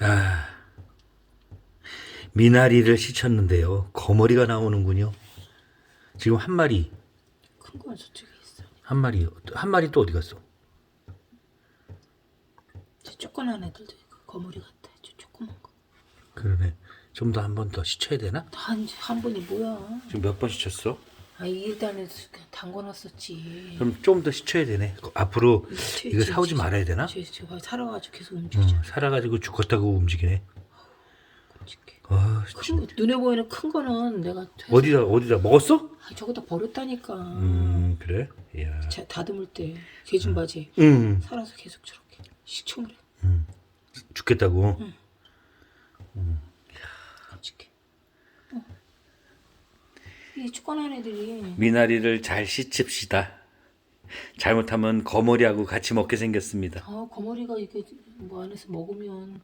아, 미나리를 씻었는데요. 거머리가 나오는군요. 지금 한 마리, 큰 건 저쪽에 있어. 한 마리, 한 마리 또 어디 갔어? 저 조그만 애들도 있고 거머리 같아. 저 조그만 거. 그러네. 좀 더 한 번더 씻어야 되나? 한, 한 번이 뭐야? 지금 몇번 씻었어? 아, 이단에 담궈놨었지. 그럼 좀더 씻어야 되네. 앞으로 저- 이거 저- 사오지 저- 말아야 되나? 저, 저거 살아가지고 계속 응, 움직이죠. 살아가지고 죽었다고 움직이네. 끔찍해. 아, 큰 거, 눈에 보이는 큰 거는 내가 해서- 어디다 어디다 먹었어? 아, 저거다 버렸다니까. 음, 그래? 이야. 자, 다듬을 때 개준 바지 음, 살아서 계속 저렇게 식초물에 죽겠다고. 끔찍해. 어. 이 조그만 애들이 미나리를 잘 씻읍시다. 잘못하면 거머리하고 같이 먹게 생겼습니다. 아 거머리가 이게 뭐 안에서 먹으면